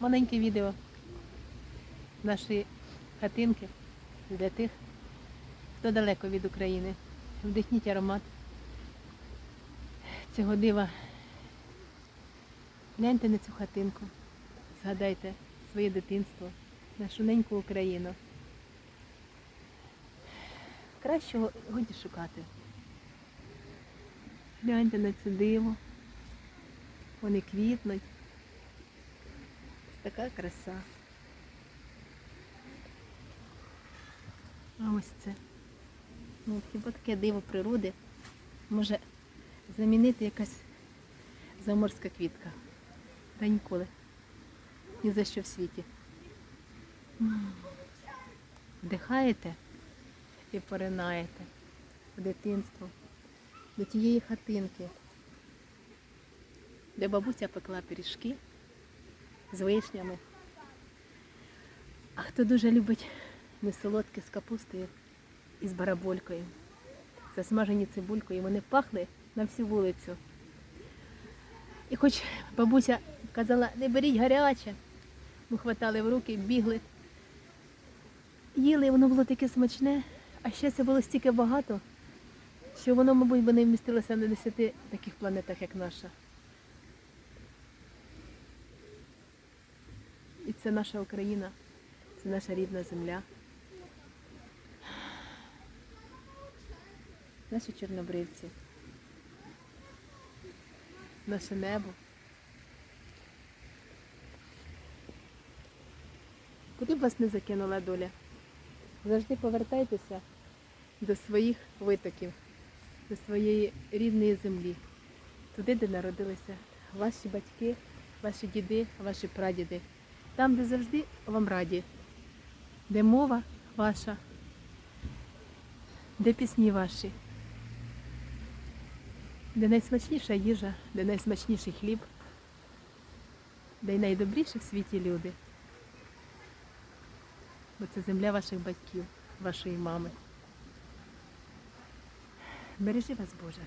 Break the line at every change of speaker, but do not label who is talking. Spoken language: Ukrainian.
маленьке відео нашої хатинки для тих, хто далеко від України. Вдихніть аромат цього дива. Гляньте на цю хатинку, згадайте своє дитинство, нашу неньку Україну. Кращого годі шукати. Гляньте на це диво. Вони квітнуть. Така краса. А ось це. Ну, хіба таке диво природи може замінити якась заморська квітка. Та ніколи. Ні за що в світі. Вдихаєте і поринаєте в дитинство до тієї хатинки, де бабуся пекла пиріжки з вишнями. А хто дуже любить несолодке з капустою і з бараболькою, засмажені цибулькою, вони пахли на всю вулицю. І хоч бабуся казала, не беріть гаряче, ми хватали в руки, бігли, їли, воно було таке смачне, а ще це було стільки багато, що воно, мабуть, би не вмістилося на десяти таких планетах, як наша. Це наша Україна, це наша рідна земля. Наші чорнобривці, наше небо. Куди б вас не закинула доля? Завжди повертайтеся до своїх витоків, до своєї рідної землі, туди, де народилися ваші батьки, ваші діди, ваші прадіди, там, де завжди вам раді, де мова ваша, де пісні ваші, де найсмачніша їжа, де найсмачніший хліб, де й найдобріші в світі люди. Бо це земля ваших батьків, вашої мами. Бережи вас, Боже.